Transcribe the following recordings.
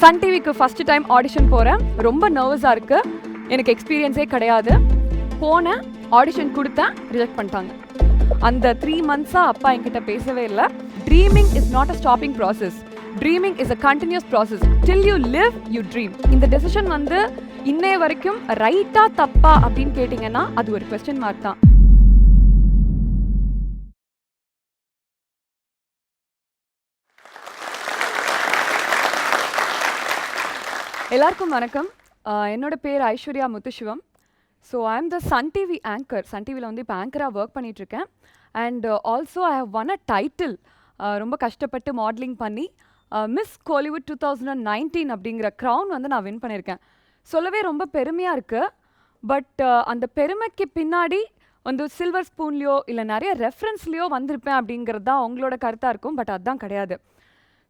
Sun டிவிக்கு first time audition போகிறேன் ரொம்ப நர்வஸாக இருக்குது எனக்கு எக்ஸ்பீரியன்ஸே கிடையாது. போனேன் ஆடிஷன் கொடுத்தேன் ரிஜெக்ட் பண்ணிட்டாங்க. அந்த த்ரீ மந்த்ஸாக அப்பா என்கிட்ட பேசவே இல்லை. Dreaming is not a stopping process dreaming is a continuous process till you live you dream இந்த டெசிஷன் வந்து இன்னைய வரைக்கும் ரைட்டா தப்பா அப்படின்னு கேட்டிங்கன்னா அது ஒரு கொஸ்டின் மார்க் தான். எல்லாருக்கும் வணக்கம். என்னோட பேர் Aishwarya Muthusivam. So I am the Sun TV anchor Sun டிவியில் வந்து இப்போ ஆங்கராக ஒர்க் பண்ணிகிட்ருக்கேன் and also I have won a title ரொம்ப கஷ்டப்பட்டு மாடலிங் பண்ணி Miss Kollywood two thousand and nineteen அப்படிங்கிற க்ரௌன் வந்து நான் வின் பண்ணியிருக்கேன் சொல்லவே ரொம்ப பெருமையாக இருக்குது பட் அந்த பெருமைக்கு பின்னாடி வந்து சில்வர் ஸ்பூன்லேயோ இல்லை நிறைய ரெஃபரன்ஸ்லேயோ வந்திருப்பேன் அப்படிங்கிறது தான் உங்களோட கருத்தாக இருக்கும். பட் அதுதான் கிடையாது.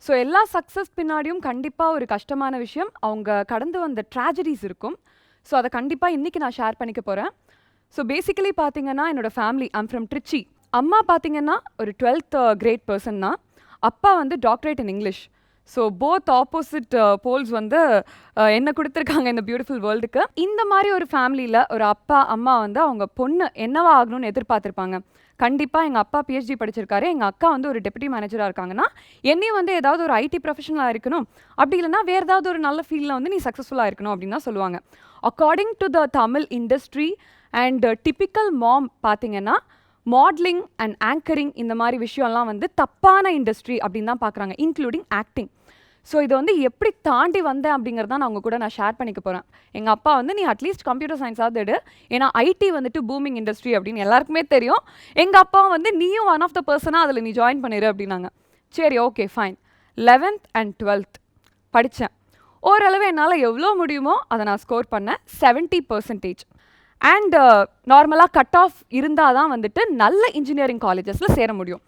ஸோ எல்லா சக்ஸஸ் பின்னாடியும் கண்டிப்பாக ஒரு கஷ்டமான விஷயம். அவங்க கடந்து வந்த ட்ராஜடிஸ் இருக்கும். ஸோ அதை கண்டிப்பாக இன்றைக்கி நான் ஷேர் பண்ணிக்க போகிறேன் ஸோ பேசிக்கலி பார்த்தீங்கன்னா என்னோட ஃபேமிலி ஐம் ஃப்ரம் ட்ரிச்சி அம்மா பார்த்தீங்கன்னா ஒரு டுவெல்த் கிரேட் பர்சன் தான். அப்பா வந்து doctorate in English so both opposite poles வந்து uh, என்ன கொடுத்துருக்காங்க இந்த பியூட்டிஃபுல் வேர்ல்டுக்கு இந்த மாதிரி ஒரு ஃபேமிலியில் ஒரு அப்பா அம்மா வந்து அவங்க பொண்ணு என்னவா ஆகணும்னு எதிர்பார்த்துருப்பாங்க. கண்டிப்பாக எங்கள் அப்பா பிஹெச்டி படிச்சிருக்காரு. எங்கள் அக்கா வந்து ஒரு டெப்யூட்டி மேனேஜராக இருக்காங்கன்னா என்னையும் வந்து ஏதாவது ஒரு ஐடி ப்ரொஃபஷனலாக இருக்கணும். அப்படி இல்லைன்னா வேறு ஏதாவது ஒரு நல்ல ஃபீல்டில் வந்து நீ சக்ஸஸ்ஃபுல்லாக இருக்கணும் அப்படின்னு தான் சொல்லுவாங்க. According to the Tamil industry and typical mom பார்த்தீங்கன்னா மாடலிங் அண்ட் ஆங்கரிங் இந்த மாதிரி விஷயம்லாம் வந்து தப்பான இண்டஸ்ட்ரி அப்படின்னு தான் பார்க்குறாங்க இன்க்ளூடிங் ஆக்டிங் ஸோ இதை வந்து எப்படி தாண்டி வந்தேன் அப்படிங்கிறத நான் உங்கள் கூட நான் ஷேர் பண்ணிக்க போகிறேன் எங்கள் அப்பா வந்து நீ அட்லீஸ்ட் கம்ப்யூட்டர் சயின்ஸாவது எடு. ஏன்னா ஐடி வந்துட்டு பூமிங் இண்டஸ்ட்ரி அப்படின்னு எல்லாருக்குமே தெரியும். எங்கள் அப்பா வந்து நீயும் ஒன் ஆஃப் த பர்சனாக அதில் நீ ஜாயின் பண்ணிடு அப்படின்னாங்க. சரி okay fine eleventh and twelfth படித்தேன் ஓரளவு என்னால் எவ்வளோ முடியுமோ அதை நான் ஸ்கோர் பண்ணேன். செவன்ட்டி பர்சன்டேஜ் அண்ட் நார்மலாக கட் ஆஃப் இருந்தால் தான் வந்துட்டு நல்ல இன்ஜினியரிங் காலேஜஸில் சேர முடியும்.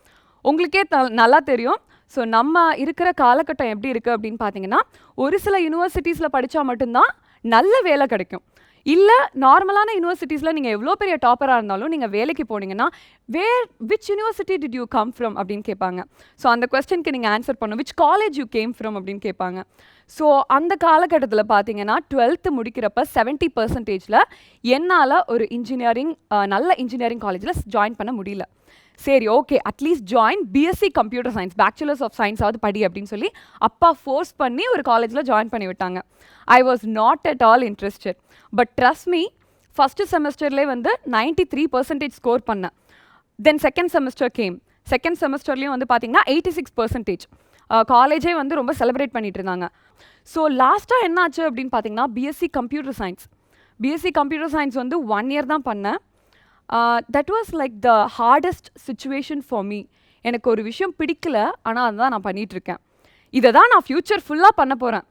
உங்களுக்கே த நல்லா தெரியும். ஸோ நம்ம இருக்கிற காலகட்டம் எப்படி இருக்குது அப்படின்னு பார்த்தீங்கன்னா ஒரு சில யூனிவர்சிட்டிஸில் படித்தா மட்டும்தான் நல்ல வேலை கிடைக்கும். இல்லை நார்மலான யூனிவர்சிட்டிஸில் நீங்கள் எவ்வளோ பெரிய டாப்பராக இருந்தாலும் நீங்கள் வேலைக்கு போனீங்கன்னா where which university did you come from அப்படின்னு கேட்பாங்க. ஸோ அந்த கொஸ்டினுக்கு நீங்கள் ஆன்சர் பண்ணும் which college you came from அப்படின்னு கேட்பாங்க. ஸோ அந்த காலகட்டத்தில் பார்த்தீங்கன்னா டுவெல்த்து முடிக்கிறப்ப செவன்ட்டி பர்சன்டேஜில் என்னால் ஒரு இன்ஜினியரிங் நல்ல இன்ஜினியரிங் காலேஜில் ஜாயின் பண்ண முடியல. சரி okay at least join BSc computer science bachelors of சயின்ஸாவது படி அப்படின்னு சொல்லி அப்பா ஃபோர்ஸ் பண்ணி ஒரு காலேஜில் ஜாயின் பண்ணி விட்டாங்க. I was not at all interested but trust me first செமஸ்டர்லேயே வந்து 93% த்ரீ பர்சன்டேஜ் ஸ்கோர் பண்ணேன் then second semester came second செமஸ்டர்லேயும் வந்து பார்த்தீங்கன்னா எயிட்டி சிக்ஸ் பர்சன்டேஜ் காலேஜே வந்து ரொம்ப செலிப்ரேட் பண்ணிட்டு இருந்தாங்க. ஸோ லாஸ்ட்டாக என்னாச்சு அப்படின்னு பார்த்தீங்கன்னா BSc computer science BSc computer science வந்து ஒன் இயர் தான் பண்ணேன். That was like the hardest situation for me எனக்கு ஒரு விஷயம் பிடிக்கல ஆனால் அதுதான் நான் பண்ணிகிட்ருக்கேன் இதை தான் நான் ஃப்யூச்சர் ஃபுல்லாக பண்ண போகிறேன்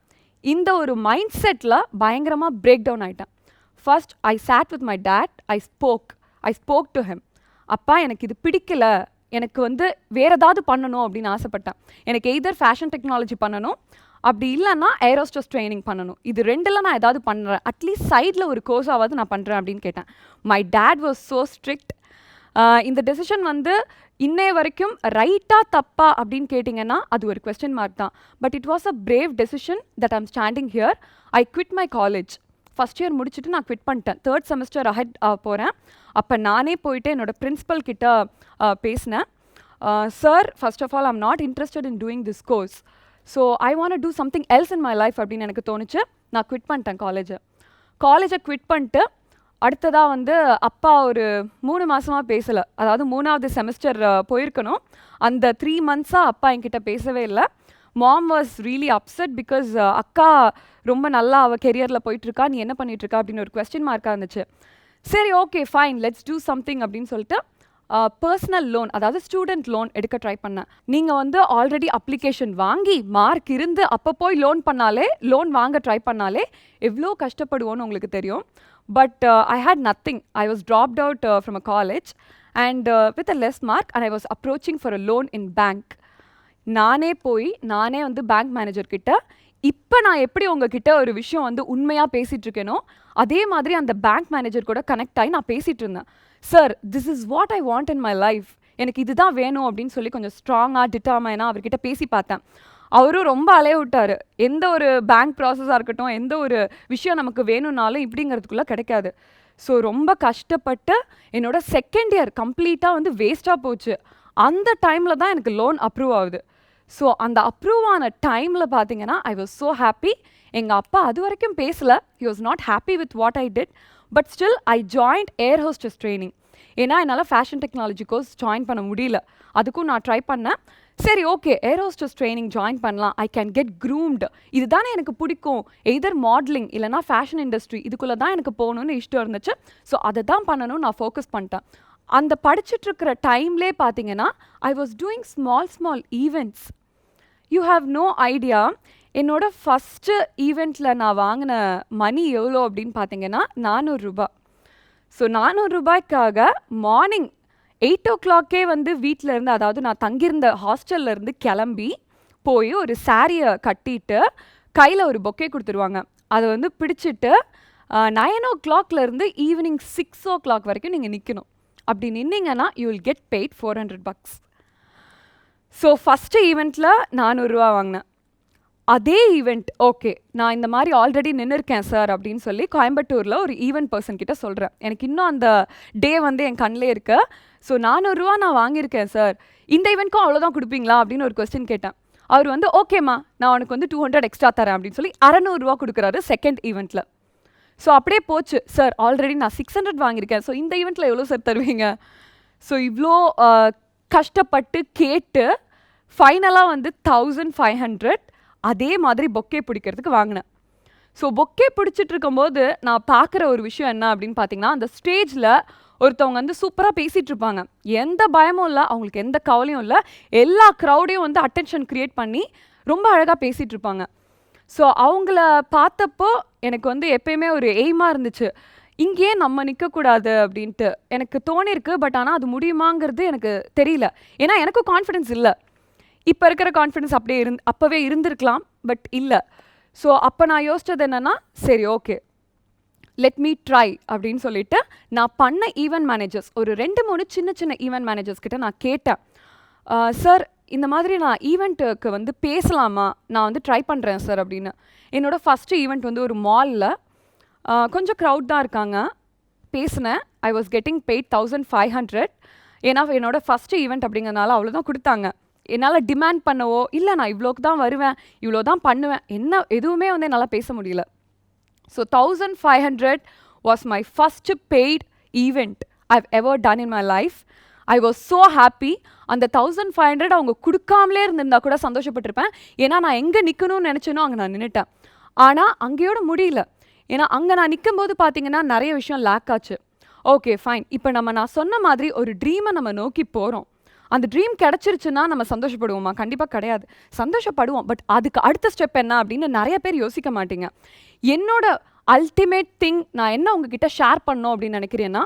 இந்த ஒரு மைண்ட் செட்டில் பயங்கரமாக பிரேக் டவுன் ஆயிட்டேன். First I sat with my dad I spoke I spoke to him அப்பா எனக்கு இது பிடிக்கல. எனக்கு வந்து வேறு ஏதாவது பண்ணணும் அப்படின்னு ஆசைப்பட்டேன். எனக்கு எய்தர் ஃபேஷன் டெக்னாலஜி பண்ணணும் அப்படி இல்லைன்னா ஏரோஸ்டோஸ் ட்ரைனிங் பண்ணணும். இது ரெண்டில் நான் ஏதாவது பண்ணுறேன் அட்லீஸ்ட் சைடில் ஒரு கோர்ஸாவது நான் பண்ணுறேன் அப்படின்னு கேட்டேன். My dad was so strict இந்த டெசிஷன் வந்து இன்னைய வரைக்கும் ரைட்டாக தப்பா அப்படின்னு கேட்டிங்கன்னா அது ஒரு கொஸ்டின் மார்க் தான். But it was a brave decision that I'm standing here I quit my college first year முடிச்சுட்டு நான் குவிட் பண்ணிட்டேன். தேர்ட் செமஸ்டர் அஹெட் போகிறேன் அப்போ நானே போயிட்டு என்னோட பிரின்ஸிபல் கிட்ட பேசினேன். Sir first of all I'm not interested in doing this course so I want to something else in my life அப்படின்னு எனக்கு தோணுச்சு. நான் குவிட் பண்ணிட்டேன் காலேஜை காலேஜை குவிட் பண்ணிட்டு அடுத்ததாக வந்து அப்பா ஒரு மூணு மாதமாக பேசலை. அதாவது மூணாவது செமஸ்டர் போயிருக்கணும். அந்த த்ரீ மந்த்ஸாக அப்பா என்கிட்ட பேசவே இல்லை. Mom was really upset because அக்கா ரொம்ப நல்லா அவள் கெரியரில் போயிட்டுருக்கா. நீ என்ன பண்ணிட்டு இருக்கா அப்படின்னு ஒரு கொஸ்டின் மார்க்காக இருந்துச்சு. சரி okay fine let's do something அப்படின்னு சொல்லிட்டு பர்சனல் லோன் அதாவது ஸ்டூடெண்ட் லோன் எடுக்க ட்ரை பண்ணேன். நீங்கள் வந்து ஆல்ரெடி அப்ளிகேஷன் வாங்கி மார்க் இருந்து அப்போ போய் லோன் பண்ணாலே லோன் வாங்க ட்ரை பண்ணாலே எவ்வளோ கஷ்டப்படுவோன்னு உங்களுக்கு தெரியும். But I had nothing I was dropped out from a college and with a less mark and I was approaching for a loan in bank நானே போய் நானே வந்து பேங்க் மேனேஜர் கிட்ட இப்போ நான் எப்படி உங்ககிட்ட ஒரு விஷயம் வந்து உண்மையாக பேசிட்டு இருக்கேனோ அதே மாதிரி அந்த பேங்க் மேனேஜர் கூட கனெக்ட் ஆகி நான் பேசிகிட்டு இருந்தேன். Sir this is what I want in my life எனக்கு இதுதான் வேணும் அப்படின்னு சொல்லி கொஞ்சம் ஸ்ட்ராங்காக டிட்டாமைனாக அவர்கிட்ட பேசி பார்த்தேன். அவரும் ரொம்ப அலைய விட்டார் எந்த ஒரு பேங்க் ப்ராசஸாக இருக்கட்டும் எந்த ஒரு விஷயம் நமக்கு வேணும்னாலும் இப்படிங்கிறதுக்குள்ளே கிடைக்காது. ஸோ ரொம்ப கஷ்டப்பட்டு என்னோட செகண்ட் இயர் கம்ப்ளீட்டாக வந்து வேஸ்ட்டாக போச்சு. அந்த டைமில் தான் எனக்கு லோன் அப்ரூவ் ஆகுது. ஸோ அந்த அப்ரூவ் ஆன டைமில் பார்த்தீங்கன்னா ஐ வாஸ் ஸோ ஹாப்பி எங்கள் அப்பா அது வரைக்கும் பேசல. He was not happy with what I did but still I joined air hostess training ஏன்னா என்னால் ஃபேஷன் டெக்னாலஜி கோர்ஸ் ஜாயின் பண்ண முடியல. அதுக்கும் நான் ட்ரை பண்ணேன். சரி okay air hostess training join பண்ணலாம். ஐ கேன் கெட் க்ரூம்டு இதுதானே எனக்கு பிடிக்கும். எய்தர் மாடலிங் இல்லைனா ஃபேஷன் இண்டஸ்ட்ரி இதுக்குள்ளே தான் எனக்கு போகணும்னு இஷ்டம் இருந்துச்சு. ஸோ அதை தான் பண்ணணும்னு நான் ஃபோக்கஸ் பண்ணிட்டேன். அந்த படிச்சுட்டு இருக்கிற டைம்லே பார்த்தீங்கன்னா I was doing small small events you have no idea என்னோட ஃபஸ்ட்டு ஈவெண்ட்டில் நான் வாங்கின மணி எவ்வளோ அப்படின்னு பார்த்தீங்கன்னா நானூறுரூபா ஸோ நானூறு ரூபாய்க்காக மார்னிங் எயிட் ஓ கிளாக்கே வந்து வீட்டில் இருந்து அதாவது நான் தங்கியிருந்த ஹாஸ்டல்ல இருந்து கிளம்பி போய் ஒரு சாரியை கட்டிட்டு கையில் ஒரு பொக்கே கொடுத்துருவாங்க. அதை வந்து பிடிச்சிட்டு நைன் ஓ இருந்து ஈவினிங் சிக்ஸ் ஓ கிளாக் வரைக்கும் நீங்கள் நிற்கணும் அப்படி நின்னீங்கன்னா you will get paid four hundred bucks so first ஈவெண்ட்டில் நானூறுரூவா வாங்கினேன். அதே ஈவெண்ட் ஓகே நான் இந்த மாதிரி ஆல்ரெடி நின்றுருக்கேன் சார் அப்படின்னு சொல்லி கோயம்புத்தூரில் ஒரு ஈவெண்ட் பர்சன் கிட்ட சொல்கிறேன் எனக்கு இன்னும் அந்த டே வந்து என் கண்ணிலே இருக்கு. ஸோ நானூறுரூவா நான் வாங்கியிருக்கேன் சார் இந்த ஈவெண்ட்க்கும் அவ்வளோதான் கொடுப்பீங்களா? அப்படின்னு ஒரு கொஸ்டின் கேட்டேன். அவர் வந்து ஓகேம்மா நான் உனக்கு வந்து டூ ஹண்ட்ரட் எக்ஸ்ட்ரா தரேன் அப்படின்னு சொல்லி அறநூறுரூவா கொடுக்குறாரு செகண்ட் ஈவெண்ட்டில் ஸோ அப்படியே போச்சு சார் ஆல்ரெடி நான் சிக்ஸ் ஹண்ட்ரட் வாங்கியிருக்கேன். ஸோ இந்த ஈவெண்ட்டில் எவ்வளோ சார் தருவீங்க? ஸோ இவ்வளோ கஷ்டப்பட்டு கேட்டு ஃபைனலாக வந்து தௌசண்ட் ஃபைவ் ஹண்ட்ரட் அதே மாதிரி பொக்கே பிடிக்கிறதுக்கு வாங்கினேன். ஸோ பொக்கே பிடிச்சிட்டு இருக்கும்போது நான் பார்க்குற ஒரு விஷயம் என்ன அப்படின்னு பார்த்தீங்கன்னா அந்த ஸ்டேஜில் ஒருத்தவங்க வந்து சூப்பராக பேசிகிட்டு இருப்பாங்க. எந்த பயமும் இல்லை அவங்களுக்கு எந்த கவலையும் இல்லை. எல்லா க்ரௌடையும் வந்து அட்டென்ஷன் க்ரியேட் பண்ணி ரொம்ப அழகாக பேசிகிட்டு இருப்பாங்க. ஸோ அவங்கள பார்த்தப்போ எனக்கு வந்து எப்பயுமே ஒரு எய்மாக இருந்துச்சு. இங்கேயே நம்ம நிற்கக்கூடாது அப்படின்ட்டு எனக்கு தோணிருக்கு பட் ஆனால் அது முடியுமாங்கிறது எனக்கு தெரியல. ஏன்னா எனக்கும் கான்ஃபிடென்ஸ் இல்லை. இப்போ இருக்கிற கான்ஃபிடென்ஸ் அப்படியே இருந் அப்போவே இருந்திருக்கலாம் பட் இல்லை. ஸோ அப்போ நான் யோசிச்சது என்னென்னா சரி ஓகே லெட் மீ ட்ரை அப்படின்னு சொல்லிட்டு நான் பண்ண ஈவெண்ட் மேனேஜர்ஸ் ஒரு ரெண்டு மூணு சின்ன சின்ன ஈவெண்ட் மேனேஜர்ஸ் கிட்ட நான் கேட்டேன். சார் இந்த மாதிரி நான் ஈவெண்ட்டுக்கு வந்து பேசலாமா? நான் வந்து ட்ரை பண்ணுறேன் சார் அப்படின்னு. என்னோடய ஃபஸ்ட்டு ஈவெண்ட் வந்து ஒரு மாலில் கொஞ்சம் க்ரௌட் தான் இருக்காங்க. பேசினேன். I was getting paid thousand five hundred ஏன்னா என்னோட ஃபஸ்ட்டு ஈவெண்ட் அப்படிங்கிறனால அவ்வளோதான் கொடுத்தாங்க. என்னால் டிமாண்ட் பண்ணவோ இல்லை நான் இவ்வளோக்கு தான் வருவேன் இவ்வளோ தான் பண்ணுவேன் என்ன எதுவுமே வந்து என்னால் பேச முடியல. So thousand five hundred was my first paid event I've ever done in my life I was so happy அந்த தௌசண்ட் ஃபைவ் ஹண்ட்ரட் அவங்க கொடுக்காமலே இருந்திருந்தா கூட சந்தோஷப்பட்டிருப்பேன். ஏன்னா நான் எங்கே நிற்கணும்னு நினச்சேனோ அங்கே நான் நின்றுட்டேன் ஆனால் அங்கேயோட முடியல. ஏன்னா அங்கே நான் நிற்கும்போது பார்த்தீங்கன்னா நிறைய விஷயம் லேக் ஆச்சு. ஓகே ஃபைன் இப்போ நம்ம நான் சொன்ன மாதிரி ஒரு ட்ரீமை நம்ம நோக்கி போகிறோம் அந்த ட்ரீம் கிடச்சிருச்சுன்னா நம்ம சந்தோஷப்படுவோமா? கண்டிப்பாக கிடையாது. சந்தோஷப்படுவோம். பட் அதுக்கு அடுத்த ஸ்டெப் என்ன அப்படின்னு நிறைய பேர் யோசிக்க மாட்டீங்க. என்னோட அல்டிமேட் திங் நான் என்ன உங்ககிட்ட ஷேர் பண்ணோம் அப்படின்னு நினைக்கிறேன்னா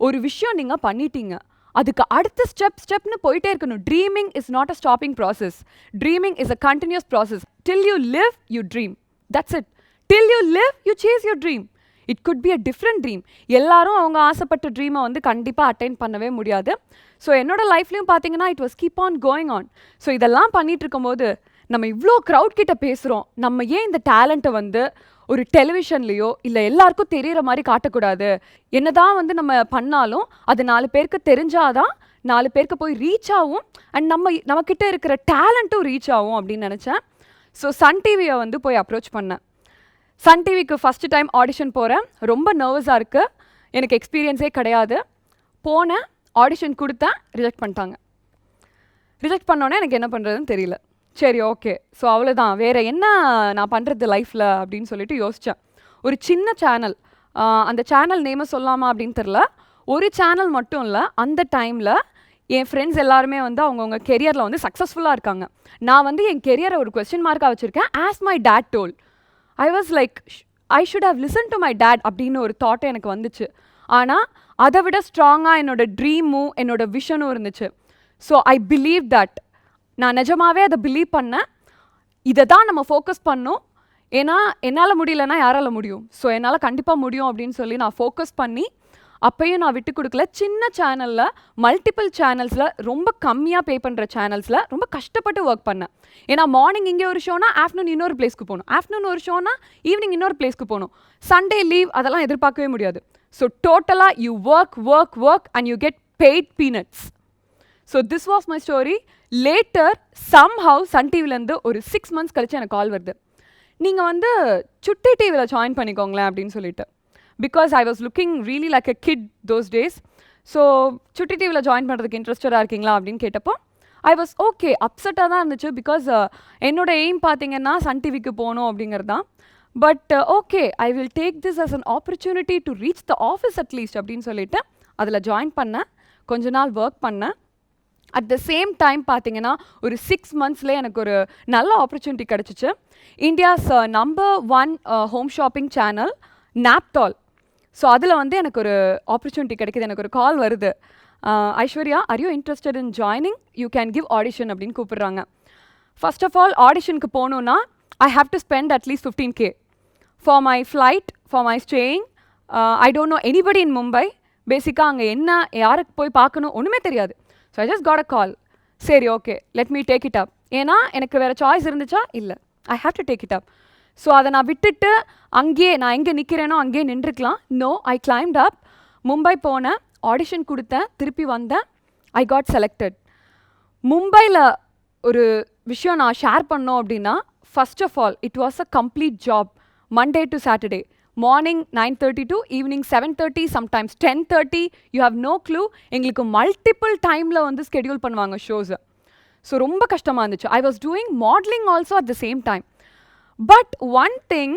ஒரு விஷயம் நீங்கள் பண்ணிட்டீங்க. அதுக்கு அடுத்த ஸ்டெப் ஸ்டெப்னு போயிட்டே இருக்கணும். Dreaming is not a stopping process dreaming is a continuous process till you live you dream that's it till you live you chase your dream it could be a different dream எல்லாரும் அவங்க ஆசைப்பட்ட ட்ரீமை வந்து கண்டிப்பாக attain பண்ணவே முடியாது. So என்னோட லைஃப்லையும் பார்த்தீங்கன்னா it was keep on going on so இதெல்லாம் பண்ணிட்டு இருக்கும்போது நம்ம இவ்வளோ க்ரௌட் கிட்ட பேசுகிறோம் நம்ம ஏன் இந்த டேலண்ட்டை வந்து ஒரு டெலிவிஷன்லேயோ இல்லை எல்லாருக்கும் தெரிகிற மாதிரி காட்டக்கூடாது? என்னதான் வந்து நம்ம பண்ணாலும் அது நாலு பேருக்கு தெரிஞ்சாதான் நாலு பேருக்கு போய் ரீச் ஆகும். அண்ட் நம்ம நம்மக்கிட்ட இருக்கிற டேலண்ட்டும் ரீச் ஆகும் அப்படின்னு நினச்சேன். ஸோ சன் டிவியை வந்து போய் அப்ரோச் பண்ணேன். சன் டிவிக்கு ஃபஸ்ட்டு டைம் ஆடிஷன் போகிறேன் ரொம்ப நர்வஸாக இருக்குது எனக்கு எக்ஸ்பீரியன்ஸே கிடையாது. போனேன் ஆடிஷன் கொடுத்தேன். ரிஜெக்ட் பண்ணிட்டாங்க. ரிஜெக்ட் பண்ணோன்னே எனக்கு என்ன பண்ணுறதுன்னு தெரியல. சரி ஓகே ஸோ அவ்வளோதான் வேறு என்ன நான் பண்ணுறது லைஃப்பில் அப்படின்னு சொல்லிட்டு யோசித்தேன் ஒரு சின்ன சேனல் அந்த சேனல் நேமை சொல்லாமா அப்படின்னு தெரில ஒரு சேனல் மட்டும் இல்லை அந்த டைமில் என் ஃப்ரெண்ட்ஸ் எல்லாருமே வந்து அவங்கவுங்க கெரியரில் வந்து சக்ஸஸ்ஃபுல்லாக இருக்காங்க. நான் வந்து என் கெரியரை ஒரு கொஸ்டின் மார்க்காக வச்சுருக்கேன். As my dad told I was like I should have listen to my dad அப்படின்னு ஒரு தாட் எனக்கு வந்துச்சு. ஆனால் அதை விட ஸ்ட்ராங்காக என்னோட ட்ரீமும் என்னோட விஷனும் இருந்துச்சு. ஸோ ஐ பிலீவ் தட் நான் நிஜமாவே அதை பிலீவ் பண்ணேன். இதை தான் நம்ம ஃபோக்கஸ் பண்ணோம். ஏன்னா என்னால் முடியலன்னா யாரால முடியும்? ஸோ என்னால் கண்டிப்பாக முடியும் அப்படின்னு சொல்லி நான் ஃபோக்கஸ் பண்ணி அப்பயும் நான் விட்டு கொடுக்கல. சின்ன சேனலில் மல்டிபிள் சேனல்ஸில் ரொம்ப கம்மியாக பே பண்ணுற சேனல்ஸில் ரொம்ப கஷ்டப்பட்டு ஒர்க் பண்ணேன். ஏன்னா மார்னிங் இங்கே ஒரு ஷோனா ஆஃப்டர்நூன் இன்னொரு பிளேஸ்க்கு போகணும். ஆஃப்டர்நூன் ஒரு ஷோனா ஈவினிங் இன்னொரு பிளேஸ்க்கு போகணும். சண்டே லீவ் அதெல்லாம் எதிர்பார்க்கவே முடியாது. ஸோ டோட்டலாக you work work work and you get paid peanuts so this was my story later somehow Sun டிவிலேருந்து ஒரு சிக்ஸ் மந்த்ஸ் கழிச்சு எனக்கு கால் வருது. நீங்கள் வந்து சுட்டி டிவியில் ஜாயின் பண்ணிக்கோங்களேன் அப்படின்னு சொல்லிட்டு. Because I was looking really like a kid those days so Chutti டிவியில் ஜாயின் பண்ணுறதுக்கு இன்ட்ரெஸ்டடாக இருக்கீங்களா அப்படின்னு கேட்டப்போ ஐ வாஸ் ஓகே அப்செட்டாக தான் இருந்துச்சு பிகாஸ் uh, என்னோட எய்ம் பார்த்தீங்கன்னா சன் டிவிக்கு போகணும் அப்படிங்கிறது தான் but okay I will take this as an opportunity to reach the office at least அப்படின்னு சொல்லிட்டு அதில் ஜாயின் பண்ணேன். கொஞ்ச நாள் ஒர்க் பண்ணேன். அட் த சேம் டைம் பார்த்தீங்கன்னா ஒரு சிக்ஸ் மந்த்ஸ்லேயே எனக்கு ஒரு நல்ல ஆப்பர்ச்சுனிட்டி கிடச்சிச்சு. India's number one home shopping channel Naaptol so அதில் வந்து எனக்கு ஒரு ஆப்பர்ச்சுனிட்டி கிடைக்குது. எனக்கு ஒரு கால் வருது. Aishwarya are you interested in joining you can give audition அப்படின்னு கூப்பிட்றாங்க. ஃபர்ஸ்ட் ஆஃப் ஆல் ஆடிஷனுக்கு போகணுன்னா I have to spend at least fifteen K for my flight for my staying I don't know anybody in Mumbai பேசிக்காக அங்கே என்ன யாருக்கு போய் பார்க்கணும் ஒன்றுமே தெரியாது. So I just got a call சரி okay let me take it up ஏன்னா எனக்கு வேறு சாய்ஸ் இருந்துச்சா? இல்லை. I have to take it up so அதை நான் விட்டுட்டு அங்கேயே நான் எங்கே நிற்கிறேனோ அங்கேயே நின்றுக்கலாம். No I climbed up Mumbai போனேன் ஆடிஷன் கொடுத்தேன். திருப்பி வந்தேன். ஐ காட் செலக்டட் மும்பையில் ஒரு விஷயம் நான் ஷேர் பண்ணோம் அப்படின்னா first of all it was a complete job Monday to Saturday morning nine thirty to evening seven thirty sometimes ten thirty you have no clue எங்களுக்கு மல்டிபிள் டைமில் வந்து ஸ்கெடியூல் பண்ணுவாங்க ஷோஸை ஸோ ரொம்ப கஷ்டமாக இருந்துச்சு. I was doing modelling also at the same time but one thing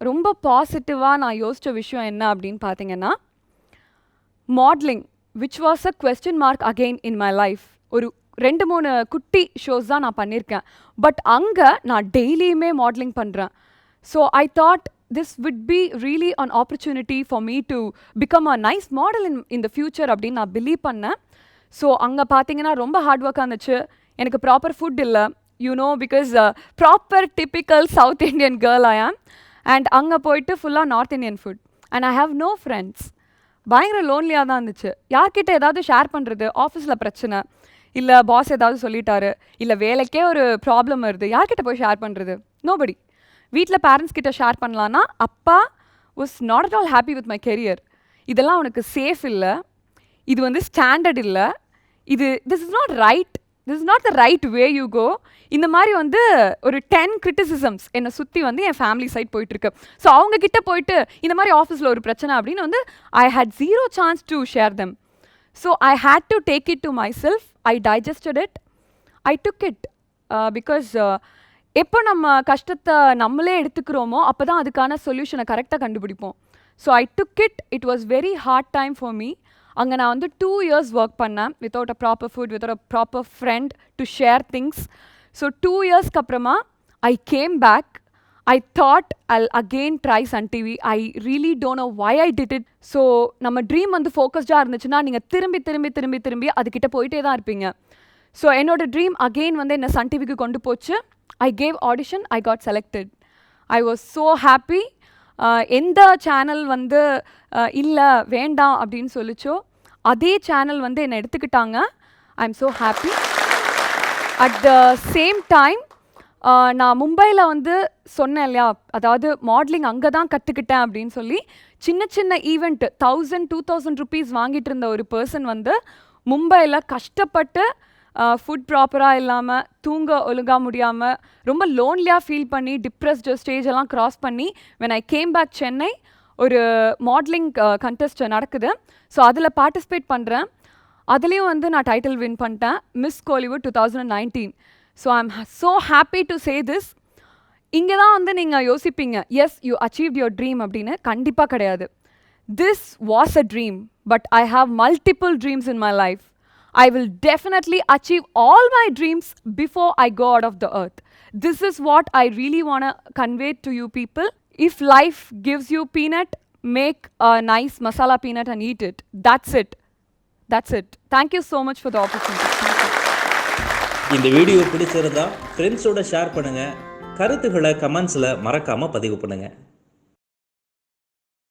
ரொம்ப பாசிட்டிவாக நான் யோசித்த விஷயம் என்ன அப்படின்னு பார்த்தீங்கன்னா modelling which was a question mark again in my life ஒரு ரெண்டு மூணு குட்டி ஷோஸ் தான் நான் பண்ணியிருக்கேன். பட் அங்கே நான் டெய்லியுமே மாடலிங் பண்ணுறேன் so I thought this would be really an opportunity for me to become a nice model in in the future அப்படின்னு நான் பிலீவ் பண்ணேன். ஸோ அங்கே பார்த்தீங்கன்னா ரொம்ப ஹார்ட் ஒர்க்காக இருந்துச்சு. எனக்கு ப்ராப்பர் ஃபுட் இல்லை. You know because proper typical south Indian girl I am and அங்கே போயிட்டு ஃபுல்லாக north Indian food and I have no friends பயங்கர லோன்லியாக தான் இருந்துச்சு. யார்கிட்ட ஏதாவது ஷேர் பண்ணுறது ஆஃபீஸில் பிரச்சனை. இல்லை பாஸ் ஏதாவது சொல்லிட்டாரு. இல்லை வேலைக்கே ஒரு ப்ராப்ளம் வருது. யார்கிட்ட போய் ஷேர் பண்ணுறது நோபடி வீட்டில் பேரண்ட்ஸ் கிட்ட ஷேர் பண்ணலான்னா அப்பா was not at all happy with my career இதெல்லாம் அவனுக்கு சேஃப் இல்லை. இது வந்து ஸ்டாண்டர்ட் இல்லை. இது this is not right this is not the right way you go இந்த மாதிரி வந்து ஒரு டென் கிரிட்டிசிசம்ஸ் என்னை சுற்றி வந்து என் ஃபேமிலி சைட் போயிட்டுருக்கு. ஸோ அவங்க கிட்ட போயிட்டு இந்த மாதிரி ஆஃபீஸில் ஒரு பிரச்சனை அப்படின்னு வந்து I had zero chance to share them so I had to take it to myself I digested it I took it because எப்போ நம்ம கஷ்டத்தை நம்மளே எடுத்துக்கிறோமோ அப்போ தான் அதுக்கான சொல்யூஷனை கரெக்டாக கண்டுபிடிப்போம். So I took it it was very hard time for me அங்கே நான் வந்து டூ இயர்ஸ் ஒர்க் பண்ணேன் without a proper food without a proper friend to share things so two இயர்ஸ்க்கு அப்புறமா I came back I thought I'll again try Sun TV I really don't know why I did it so நம்ம dream வந்து ஃபோக்கஸ்டாக இருந்துச்சுன்னா நீங்கள் திரும்பி திரும்பி திரும்பி திரும்பி அதுக்கிட்ட போயிட்டே தான் இருப்பீங்க. ஸோ என்னோட ட்ரீம் அகெயின் வந்து என்னை சன் டிவிக்கு கொண்டு போச்சு. I gave audition I got selected I was so happy எந்த சேனல் வந்து இல்லை வேண்டாம் அப்படின்னு சொல்லிச்சோ அதே சேனல் வந்து என்னை எடுத்துக்கிட்டாங்க. I am so happy at the same time நான் மும்பையில் வந்து சொன்னேன் இல்லையா அதாவது மாடலிங் அங்கே தான் கற்றுக்கிட்டேன் அப்படின்னு சொல்லி சின்ன சின்ன event thousand two thousand rupees வாங்கிட்டு இருந்த ஒரு பர்சன் வந்து மும்பையில் கஷ்டப்பட்டு ஃபுட் ப்ராப்பராக இல்லாமல் தூங்க ஒழுங்காக முடியாமல் ரொம்ப லோன்லியாக ஃபீல் பண்ணி டிப்ரெஸ்டு ஸ்டேஜ் எல்லாம் க்ராஸ் பண்ணி when I came back Chennai ஒரு மாடலிங் கண்டெஸ்ட் நடக்குது. ஸோ அதில் பார்ட்டிசிபேட் பண்ணுறேன் அதுலேயும் வந்து நான் டைட்டில் வின் பண்ணிட்டேன். Miss Kollywood two thousand nineteen so I am so happy to say this இங்கே தான் வந்து நீங்கள் யோசிப்பீங்க yes you achieve your dream அப்படின்னு. கண்டிப்பாக கிடையாது. This was a dream but I have multiple dreams in my life I will definitely achieve all my dreams before I go out of the earth. This is what I really want to convey to you people. If life gives you peanut, make a nice masala peanut and eat it. That's it. That's it. Thank you so much for the opportunity. இந்த video பிடிச்சிருந்தா ஃப்ரெண்ட்ஸோட share பண்ணுங்கள் கருத்துக்களை கமெண்ட்ஸில் மறக்காமல் பதிவு பண்ணுங்கள்